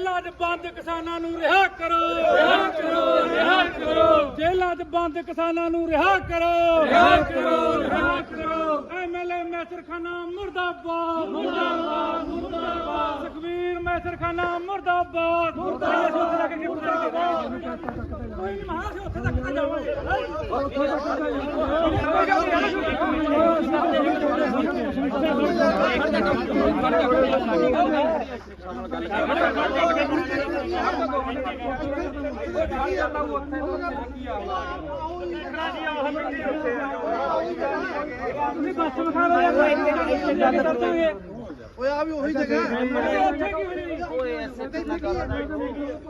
ਜੇਲ੍ਹਾਂ 'ਚ ਬੰਦ ਕਿਸਾਨਾਂ ਨੂੰ ਰਿਹਾ ਕਰੋ। ਰਿਹਾ ਕਰੋ ਰਿਹਾ ਕਰੋ। ਜੇਲ੍ਹਾਂ 'ਚ ਬੰਦ ਕਿਸਾਨਾਂ ਨੂੰ ਰਿਹਾ ਕਰੋ। ਰਿਹਾ ਕਰੋ ਰਿਹਾ ਕਰੋ। ਐਮਐਲਏ ਮੈਸਰਖਾਨਾ ਮੁਰਦਾਬਾਦ। ਮੁਰਦਾਬਾਦ ਮੁਰਦਾਬਾਦ। ਸੁਖਵੀਰ ਮੈਸਰਖਾਨਾ ਮੁਰਦਾਬਾਦ। ਮੁਰਦਾਬਾਦ। ਉੱਥੇ ਜਾ ਕੇ ਗਿਫਟ ਦੇ ਕੋਈ ਨਹੀਂ ਮਹਾ ਅਸੀਂ ਉੱਥੇ ਤੱਕ ਤਾਂ ਜਾਵਾਂਗੇ ਤੁਸੀਂ ਬੱਸ ਵਿਖਾ ਲਓ ਯਾਰ ਇੱਥੇ ਜਾ ਕੇ ਓਏ ਆ ਵੀ ਉਹੀ ਜਗ੍ਹਾ ਹੈ ਉੱਥੇ ਕੀ ਹੋਣੀ ਓਏ ਐਸੇ ਤੇ ਨਾ ਕਰ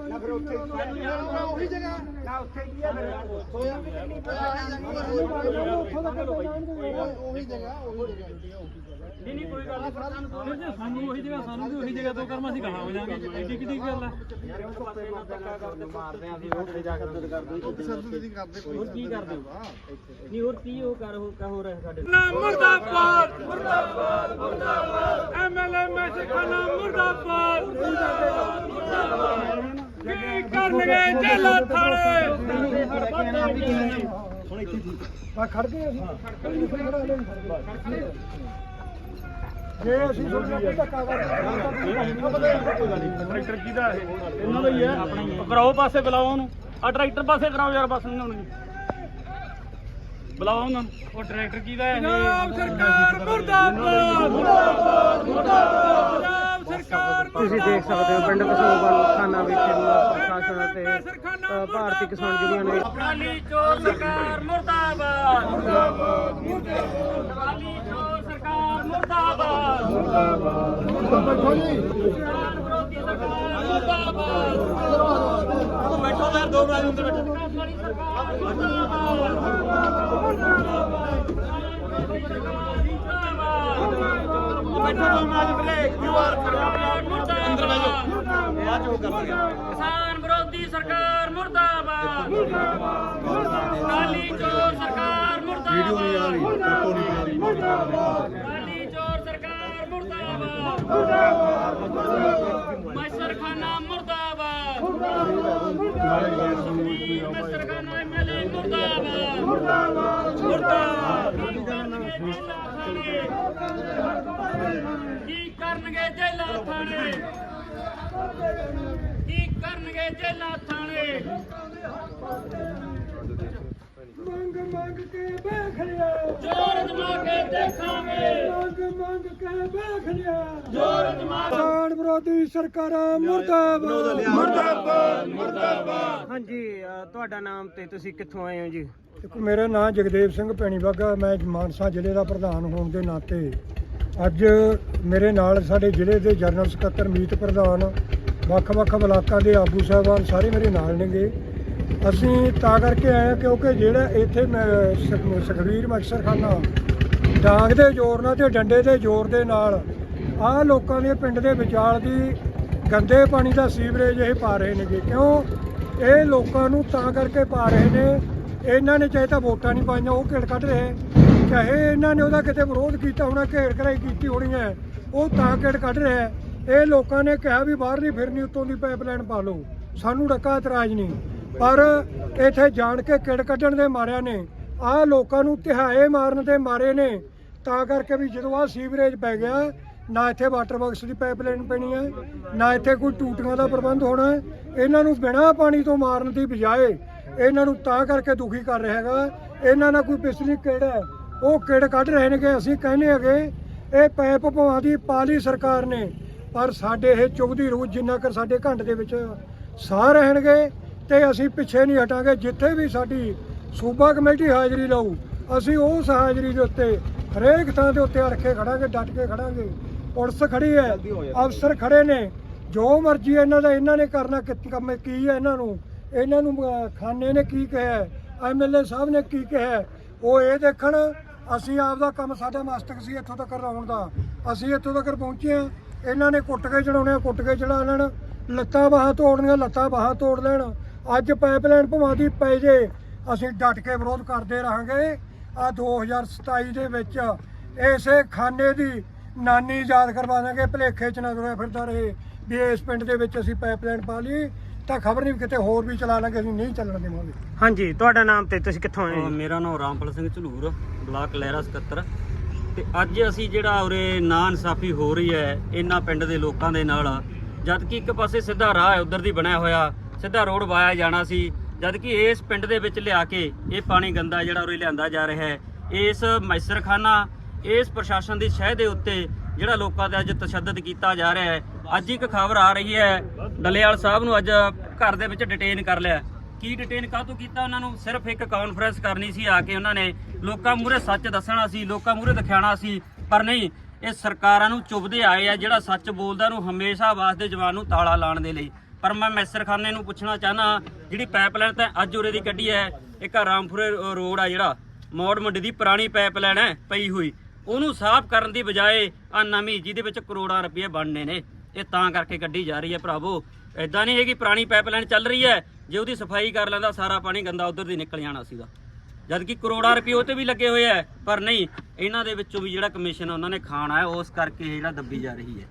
ਨਾ ਫਿਰ ਉੱਥੇ ਉਹੀ ਜਗ੍ਹਾ ਨਾ ਉੱਥੇ ਕੀ ਹੈ ਫਿਰ ਹੋਇਆ ਉਹੀ ਜਗ੍ਹਾ ਉਹੀ ਜਗ੍ਹਾ। ਨਹੀਂ ਨਹੀਂ ਕੋਈ ਗੱਲ ਨਹੀਂ ਸਾਨੂੰ ਉਹੀ ਜਗ੍ਹਾ ਸਾਨੂੰ ਵੀ ਉਹੀ ਜਗ੍ਹਾ ਤੋਂ ਕਰਮਾ ਅਸੀਂ ਕਹਾਂ ਹੋ ਜਾਾਂਗੇ ਐਡੀ ਕਿੱਡੀ ਗੱਲ ਹੈ। ਮਾਰਦੇ ਆ ਅਸੀਂ ਉੱਥੇ ਜਾ ਕੇ ਦਰਦ ਕਰਦੇ ਉਹ ਨੂੰ ਨਹੀਂ ਕਰਦੇ ਕੋਈ ਕੀ ਕਰਦੇ ਨਹੀਂ ਹੋਰ ਕੀ ਉਹ ਕਰ ਹੋ ਹੋ ਰਿਹਾ ਸਾਡੇ ਨਾ ਮੁਰਦਾਬਾਦ ਮੁਰਦਾਬਾਦ ਮੁਰਦਾਬਾਦ। ਐਮਐਲਏ ਮੈਸਰਖਾਨਾ ਮੁਰਦਾਬਾਦ ਮੁਰਦਾਬਾਦ। ਕੀ ਕਰਨਗੇ? ਜੇਲਾ ਥਾਣੇ। ਆ ਖੜ ਗਏ ਅਸੀਂ। ਖੜਾ ਲੈ ਜੇ ਅਸੀਂ ਕਿ ਧੱਕਾ ਟਰੈਕਟਰ ਕਿਹਦਾ ਇਹ? ਇਹਨਾਂ ਦਾ ਹੀ ਹੈ। ਕਰਾਓ ਪਾਸੇ ਬੁਲਾਓ ਉਹਨੂੰ। ਆ ਟਰੈਕਟਰ ਪਾਸੇ ਕਰਾਓ ਯਾਰ ਬਸ ਉਹਨਾਂ ਨੂੰ ਬੁਲਾਓ ਉਹਨਾਂ ਨੂੰ। ਉਹ ਟਰੈਕਟਰ ਕਿਹਦਾ ਹੈ? ਪੰਜਾਬ ਸਰਕਾਰ ਮੁਰਦਾਬਾਦ। ਮੁਰਦਾਬਾਦ ਮੁਰਦਾਬਾਦ ਪੰਜਾਬ ਸਰਕਾਰ ਤੁਸੀਂ ਦੇਖ ਸਕਦੇ ਹੋ ਪਿੰਡ ਕਸੋਬਲ ਖਾਨਾ ਵਿਖੇ ਪ੍ਰਸ਼ਾਸਨ ਅਤੇ ਭਾਰਤੀ ਕਿਸਾਨ ਯੂਨੀਅਨ ਨੇ ਅਕਾਲੀ ਚੋਰ ਸਰਕਾਰ ਮੁਰਦਾਬਾਦ। ਮੁਰਦਾਬਾਦ। ਮੁਰਦਾਬਾਦ ਅਕਾਲੀ ਚੋਰ ਸਰਕਾਰ ਮੁਰਦਾਬਾਦ ਬੈਠੋ ਜੀ ਬੈਠੋ ਯਾਰ ਦੋ ਮਿੰਟ ਅੰਦਰ ਬੈਠੋ ਬੈਠੋ ਦੋ ਮਿੰਟ ਪਹਿਲੇ ਕਿਊਆਰ ਅੰਦਰ ਬੈਠੋ ਇਹ ਆ ਜੋ ਕਰ ਗਿਆ ਕਿਸਾਨ ਵਿਰੋਧੀ ਸਰਕਾਰ ਮੁਰਦਾਬਾਦ ਮੁਰਦਾਬਾਦ ਕਾਲੀ ਚੋਰ ਸਰਕਾਰ ਮੁਰਦਾਬਾਦ ਵੀਡੀਓ ਨਹੀਂ ਆ ਰਹੀ ਫੋਟੋ ਨਹੀਂ ਆ ਰਹੀ ਕਾਲੀ ਚੋਰ ਸਰਕਾਰ ਮੁਰਦਾਬਾਦ ਮੁਰਦਾਬਾਦ ਮੈਸਰਖਾਨਾ ਮੁਰਦਾਬਾਦ। ਮੈਸਰਖਾਨਾ ਐਮਐਲਏ ਮੁਰਦਾਬਾਦ। ਮੁਰਦਾਬਾਦ। ਮੁਰਦਾਬਾਦ। ਕੀ ਕਰਨਗੇ ਜੇਲਾ ਥਾਣੇ? ਕੀ ਕਰਨਗੇ ਜੇਲਾ ਥਾਣੇ? ਮੰਗ ਮੰਗ ਕੇ ਵੇਖ ਲਿਆ। ਜੋਰ ਜਮਾ ਕੇ ਦੇਖਾਂਗੇ। ਕੇ ਵੇਖ ਲਿਆ ਜੋਰ ਜਮਾ ਕਿਸਾਨ ਵਿਰੋਧੀ ਸਰਕਾਰਾਂ ਮੁਰਦਾਬਾਦ। ਮੁਰਦਾਬਾਦ ਮੁਰਦਾਬਾਦ। ਹਾਂਜੀ ਅ, ਤੁਹਾਡਾ ਨਾਮ ਤੇ ਤੁਸੀਂ ਕਿੱਥੋਂ ਆਏ ਹੋ ਜੀ? ਦੇਖੋ ਮੇਰਾ ਨਾਮ ਜਗਦੇਵ ਸਿੰਘ ਪੈਣੀਵਾਗਾ ਮੈਂ ਮਾਨਸਾ ਜ਼ਿਲ੍ਹੇ ਦਾ ਪ੍ਰਧਾਨ ਹੋਣ ਦੇ ਨਾਤੇ। ਅੱਜ ਮੇਰੇ ਨਾਲ ਸਾਡੇ ਜ਼ਿਲ੍ਹੇ ਦੇ ਜਨਰਲ ਸਕੱਤਰ ਮੀਤ ਪ੍ਰਧਾਨ ਵੱਖ-ਵੱਖ ਬਲਾਕਾਂ ਦੇ ਆਗੂ ਸਾਹਿਬਾਨ ਸਾਰੇ ਮੇਰੇ ਨਾਲ ਨੇਗੇ। ਅਸੀਂ ਤਾਂ ਕਰਕੇ ਆਏ ਹਾਂ ਕਿਉਂਕਿ ਜਿਹੜਾ ਇੱਥੇ ਮੈਂ ਸੁਖ- ਸੁਖਬੀਰ ਮਕਸਰਖਾਨਾ ਡਾਂਗ ਦੇ ਜ਼ੋਰ ਨਾਲ ਤੇ ਡੰਡੇ ਦੇ ਜ਼ੋਰ ਦੇ ਨਾਲ ਆਹ ਲੋਕਾਂ ਦੇ ਪਿੰਡ ਦੇ ਵਿਚਾਲ ਦੀ ਗੰਦੇ ਪਾਣੀ ਦਾ ਸੀਵਰੇਜ ਇਹ ਪਾ ਰਹੇ ਨੇਗੇ। ਕਿਉਂ? ਇਹ ਲੋਕਾਂ ਨੂੰ ਤਾਂ ਕਰਕੇ ਪਾ ਰਹੇ ਨੇ, ਇਹਨਾਂ ਨੇ ਚਾਹੇ ਤਾਂ ਵੋਟਾਂ ਨਹੀਂ ਪਾਈਆਂ, ਉਹ ਘੇੜ ਕੱਢ ਰਹੇ। ਚਾਹੇ ਇਹਨਾਂ ਨੇ ਉਹਦਾ ਕਿਤੇ ਵਿਰੋਧ ਕੀਤਾ ਹੋਣਾ, ਘੇੜ ਕਰਾਈ ਕੀਤੀ ਹੋਣੀ ਹੈ, ਉਹ ਤਾਂ ਘੇੜ ਕੱਢ ਰਿਹਾ ਇਹ ਲੋਕਾਂ ਨੇ ਕਿਹਾ ਵੀ ਬਾਹਰ ਨਹੀਂ ਫਿਰਨੀ, ਉੱਤੋਂ ਦੀ ਪਾਈਪਲਾਈਨ ਪਾ ਲਓ। ਸਾਨੂੰ ਡੱਕਾ ਇਤਰਾਜ਼ ਨਹੀਂ। ਪਰ ਇੱਥੇ ਜਾਣ ਕੇ ਕਿੜ ਕੱਢਣ ਦੇ ਮਾਰਿਆ ਨੇ ਆਹ ਲੋਕਾਂ ਨੂੰ ਤਿਹਾਏ ਮਾਰਨ ਦੇ ਮਾਰੇ ਨੇ। ਤਾਂ ਕਰਕੇ ਵੀ ਜਦੋਂ ਆਹ ਸੀਵਰੇਜ ਪੈ ਗਿਆ ਨਾ ਇੱਥੇ ਵਾਟਰ ਬਾਕਸ ਦੀ ਪਾਈਪਲਾਈਨ ਪੈਣੀ ਹੈ ਨਾ ਇੱਥੇ ਕੋਈ ਟੂਟੀਆਂ ਦਾ ਪ੍ਰਬੰਧ ਹੋਣਾ ਇਹਨਾਂ ਨੂੰ ਬਿਨਾਂ ਪਾਣੀ ਤੋਂ ਮਾਰਨ ਦੀ ਬਜਾਏ ਇਹਨਾਂ ਨੂੰ ਤਾਂ ਕਰਕੇ ਦੁਖੀ ਕਰ ਰਿਹਾ ਹੈਗਾ। ਇਹਨਾਂ ਨਾਲ ਕੋਈ ਪਿਛਲੀ ਕਿਹੜਾ ਹੈ, ਉਹ ਕਿੜ ਕੱਢ ਰਹੇ ਨੇ ਕਿ ਅਸੀਂ ਕਹਿੰਦੇ ਹੈਗੇ ਇਹ ਪੈਪ ਭਵਾਂ ਦੀ ਪਾਲੀ ਸਰਕਾਰ ਨੇ। ਪਰ ਸਾਡੇ ਇਹ ਚੁਗਦੀ ਰੂਹ ਜਿੰਨਾ ਕਰ ਸਾਡੇ ਘੰਟ ਦੇ ਵਿੱਚ ਸਾਹ ਰਹਿਣਗੇ ਤੇ ਅਸੀਂ ਪਿੱਛੇ ਨਹੀਂ ਹਟਾਂਗੇ ਜਿੱਥੇ ਵੀ ਸਾਡੀ ਸੂਬਾ ਕਮੇਟੀ ਹਾਜ਼ਰੀ ਲਾਊ। ਅਸੀਂ ਉਸ ਹਾਜ਼ਰੀ ਦੇ ਉੱਤੇ ਹਰੇਕ ਥਾਂ ਦੇ ਉੱਤੇ ਅੜਕੇ ਖੜਾਂਗੇ ਡਟ ਕੇ ਖੜਾਂਗੇ। ਪੁਲਿਸ ਖੜੀ ਹੈ ਅਫਸਰ ਖੜੇ ਨੇ। ਜੋ ਮਰਜ਼ੀ ਇਹਨਾਂ ਦਾ ਇਹਨਾਂ ਨੇ ਕਰਨਾ ਕਿ- ਕੰਮ ਕੀ ਹੈ ਇਹਨਾਂ ਨੂੰ। ਇਹਨਾਂ ਨੂੰ ਖਾਨੇ ਨੇ ਕੀ ਕਿਹਾ ਐਮਐਲਏ ਸਾਹਿਬ ਨੇ ਕੀ ਕਿਹਾ ਉਹ ਇਹ ਦੇਖਣ ਅਸੀਂ ਆਪ ਦਾ ਕੰਮ ਸਾਡਾ ਮਸਤਕ ਸੀ ਇੱਥੋਂ ਤੱਕ ਆਉਣ ਦਾ। ਅਸੀਂ ਇੱਥੋਂ ਤੱਕ ਪਹੁੰਚੇ ਆ ਇਹਨਾਂ ਨੇ ਕੁੱਟ ਕੇ ਚੜਾਉਣੇ ਆ ਕੁੱਟ ਕੇ ਚੜਾ ਲੈਣ। ਲੱਤਾਂ ਬਾਹਾਂ ਤੋੜਨੀਆਂ ਲੱਤਾਂ ਬਾਹਾਂ ਤੋੜ ਲੈਣ। ਅੱਜ ਪਾਈਪਲਾਈਨ ਭਵਾਦੀ ਪੈ ਜੇ। ਅਸੀਂ ਡਟ ਕੇ ਵਿਰੋਧ ਕਰਦੇ ਰਹਾਂਗੇ। ਆ 2027 ਦੇ ਵਿੱਚ ਇਸੇ ਖਾਨੇ ਦੀ ਨਾਨੀ ਯਾਦ ਕਰਵਾ ਦਾਂਗੇ ਭਲੇਖੇ ਚ ਨਾ ਤੁਰਿਆ ਫਿਰਦਾ ਰਹੇ ਵੀ ਇਸ ਪਿੰਡ ਦੇ ਵਿੱਚ ਅਸੀਂ ਪਾਈਪਲਾਈਨ ਪਾ ਲਈ ਤਾਂ ਖਬਰ ਨਹੀਂ ਕਿਤੇ ਹੋਰ ਵੀ ਚਲਾ ਲਾਂਗੇ ਅਸੀਂ ਨਹੀਂ ਚੱਲਣ ਦੇਵਾਂਗੇ। ਹਾਂਜੀ ਤੁਹਾਡਾ ਨਾਮ ਤੇ ਤੁਸੀਂ ਕਿੱਥੋਂ ਆਏ? ਜੀ? ਮੇਰਾ ਨਾਮ ਰਾਮਪਾਲ ਸਿੰਘ ਝਲੂਰ ਬਲਾਕ ਲਹਿਰਾ ਸਕੱਤਰ। ਤੇ ਅੱਜ ਅਸੀਂ ਜਿਹੜਾ ਉਰੇ ਨਾ ਇਨਸਾਫੀ ਹੋ ਰਹੀ ਹੈ ਇਹਨਾਂ ਪਿੰਡ ਦੇ ਲੋਕਾਂ ਦੇ ਨਾਲ ਜਦ ਕਿ ਇੱਕ ਪਾਸੇ ਸਿੱਧਾ ਰਾਹ ਹੈ ਉਧਰ ਦੀ ਬਣਿਆ ਹੋਇਆ ਸਿੱਧਾ ਰੋਡ ਵਾਇਆ ਜਾਣਾ ਸੀ ਜਦ ਕਿ ਇਸ ਪਿੰਡ ਦੇ ਵਿੱਚ ਲਿਆ ਕੇ ਇਹ ਪਾਣੀ ਗੰਦਾ ਜਿਹੜਾ ਉਰੇ ਲਿਆਂਦਾ ਜਾ ਰਿਹਾ ਹੈ, ਇਸ ਮੈਸਰਖਾਨਾ, ਇਸ ਪ੍ਰਸ਼ਾਸਨ ਦੀ ਸ਼ਹਿ ਦੇ ਉੱਤੇ ਜਿਹੜਾ ਲੋਕਾਂ ਤੇ ਅੱਜ ਤਸ਼ੱਦਦ ਕੀਤਾ ਜਾ ਰਿਹਾ ਹੈ, ਅੱਜ ਇੱਕ ਖਬਰ ਆ ਰਹੀ ਹੈ, ਡੱਲੇਵਾਲ ਸਾਹਿਬ ਨੂੰ ਅੱਜ ਘਰ ਦੇ ਵਿੱਚ ਡਿਟੇਨ ਕਰ ਲਿਆ ਕੀ ਡਿਟੇਨ ਕਾਹਤੋਂ ਕੀਤਾ ਉਹਨਾਂ ਨੂੰ? ਸਿਰਫ ਇੱਕ ਕਾਨਫਰੰਸ ਕਰਨੀ ਸੀ, ਆ ਕੇ ਉਹਨਾਂ ਨੇ ਲੋਕਾਂ ਮੂਹਰੇ ਸੱਚ ਦੱਸਣਾ ਸੀ, ਲੋਕਾਂ ਮੂਹਰੇ ਦਿਖਾਉਣਾ ਸੀ, ਪਰ ਨਹੀਂ, ਇਹ ਸਰਕਾਰਾਂ ਨੂੰ ਚੁੱਭਦੇ ਆਏ ਆ ਜਿਹੜਾ ਸੱਚ ਬੋਲਦਾ ਨੂੰ ਹਮੇਸ਼ਾ ਵਾਸਤੇ ਜਵਾਨ ਨੂੰ ਤਾਲਾ ਲਾਉਣ ਦੇ ਲਈ। ਪਰ ਮੈਂ ਮੈਸਰਖਾਨੇ ਨੂੰ ਪੁੱਛਣਾ ਚਾਹਨਾ, ਜਿਹੜੀ ਪਾਈਪਲਾਈਨ ਤਾਂ ਅੱਜ ਉਰੇ ਦੀ ਕੱਢੀ ਹੈ, ਇੱਕ ਰਾਮਪੁਰੇ ਰੋਡ ਆ ਜਿਹੜਾ, ਮੌੜ ਮੰਡੀ ਦੀ ਪੁਰਾਣੀ ਪਾਈਪਲਾਈਨ ਹੈ, ਪਈ ਹੋਈ। ਉਹਨੂੰ ਸਾਫ਼ ਕਰਨ ਦੀ ਬਜਾਏ ਆ ਨਵੀਂ ਜਿਹਦੇ ਵਿੱਚ ਕਰੋੜਾਂ ਰੁਪਏ ਬਣਨੇ ਨੇ। ਇਹ ਤਾਂ ਕਰਕੇ ਕੱਢੀ ਜਾ ਰਹੀ ਹੈ ਭਰਾਵੋ। ਐਦਾਂ ਨਹੀਂ ਹੈਗੀ ਪੁਰਾਣੀ ਪਾਈਪਲਾਈਨ ਚੱਲ ਰਹੀ ਹੈ, ਜੇ ਉਹਦੀ ਸਫ਼ਾਈ ਕਰ ਲੈਂਦਾ, ਸਾਰਾ ਪਾਣੀ ਗੰਦਾ ਉਧਰ ਦੀ ਨਿਕਲ ਜਾਣਾ ਸੀਗਾ। ਜਦ ਕਿ ਕਰੋੜਾਂ ਰੁਪਏ ਉਹ ਤੇ ਵੀ ਲੱਗੇ ਹੋਏ ਆ ਪਰ ਨਹੀਂ, ਇਹਨਾਂ ਦੇ ਵਿੱਚੋਂ ਵੀ ਜਿਹੜਾ ਕਮਿਸ਼ਨ ਉਹਨਾਂ ਨੇ ਖਾਣਾ ਹੈ, ਉਸ ਕਰਕੇ ਜਿਹੜਾ ਦੱਬੀ ਜਾ ਰਹੀ ਹੈ।